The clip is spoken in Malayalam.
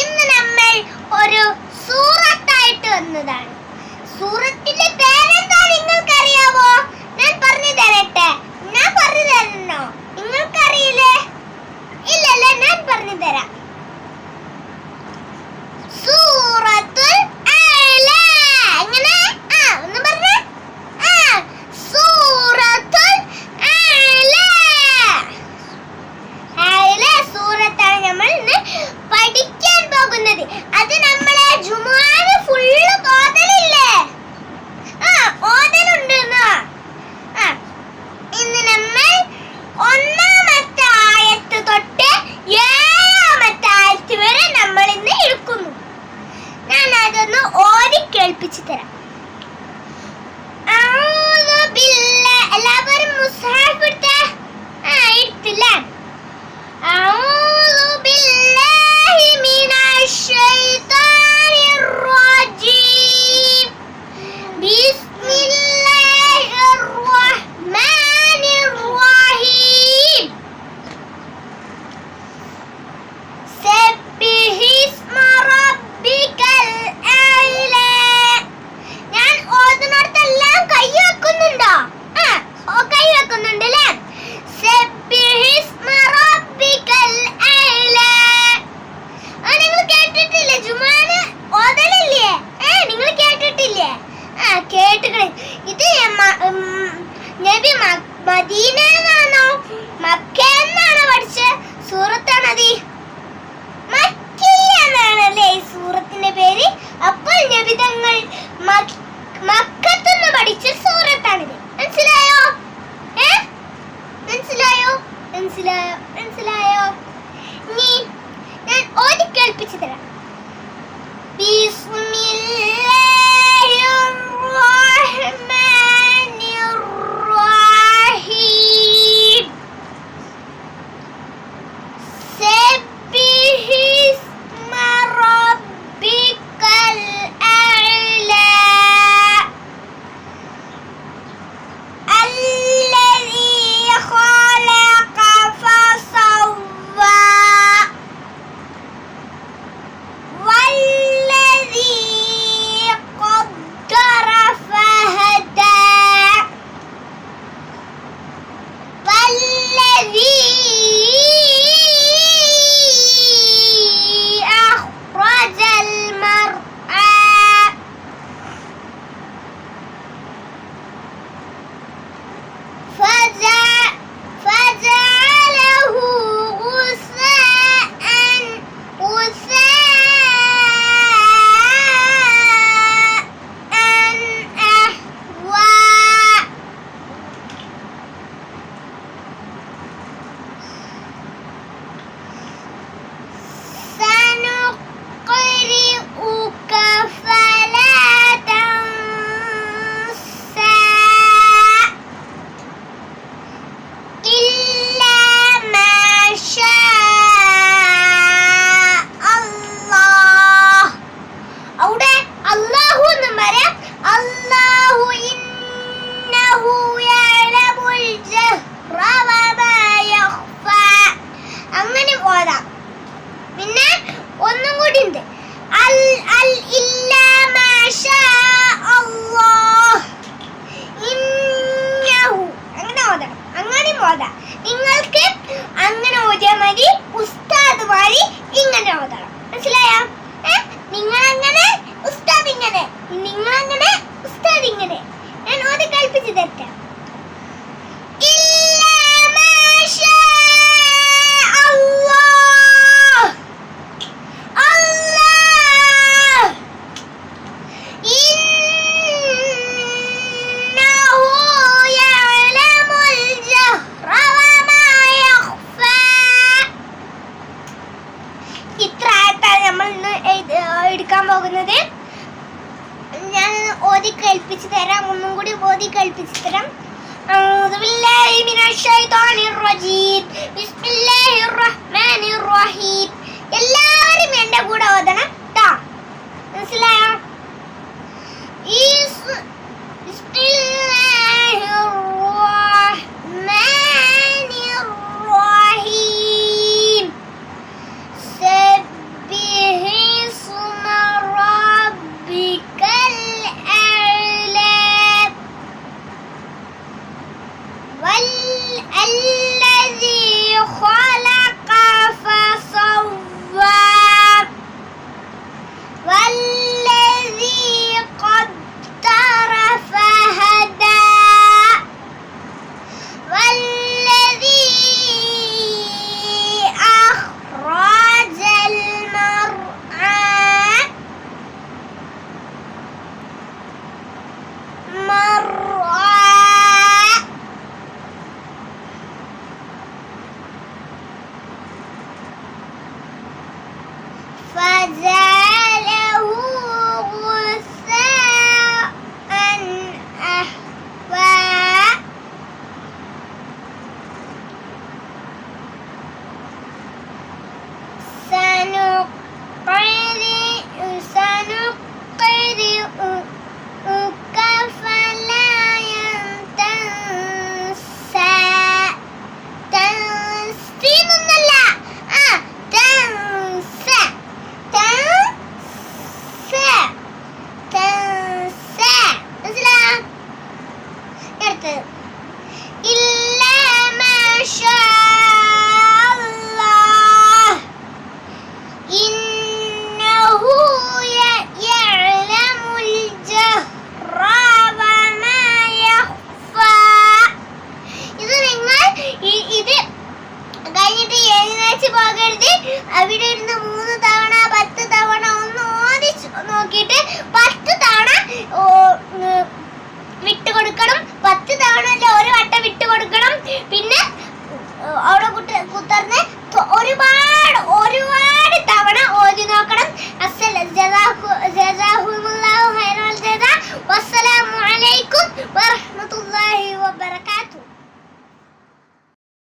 ഇന്ന് നമ്മൾ ഒരു സൂറത്തായിട്ട് വന്നതാണ്. ഞാൻ ഓടി കേൾപ്പിച്ചു തരാം. ബിസ്മില്ലാ പോകുന്നത്. ഞാൻ ഓതി കേൾപ്പിച്ചു തരാം. ഒന്നും കൂടി ഓതി കേൾപ്പിച്ചു തരാം. അതുമില്ല الذي خلق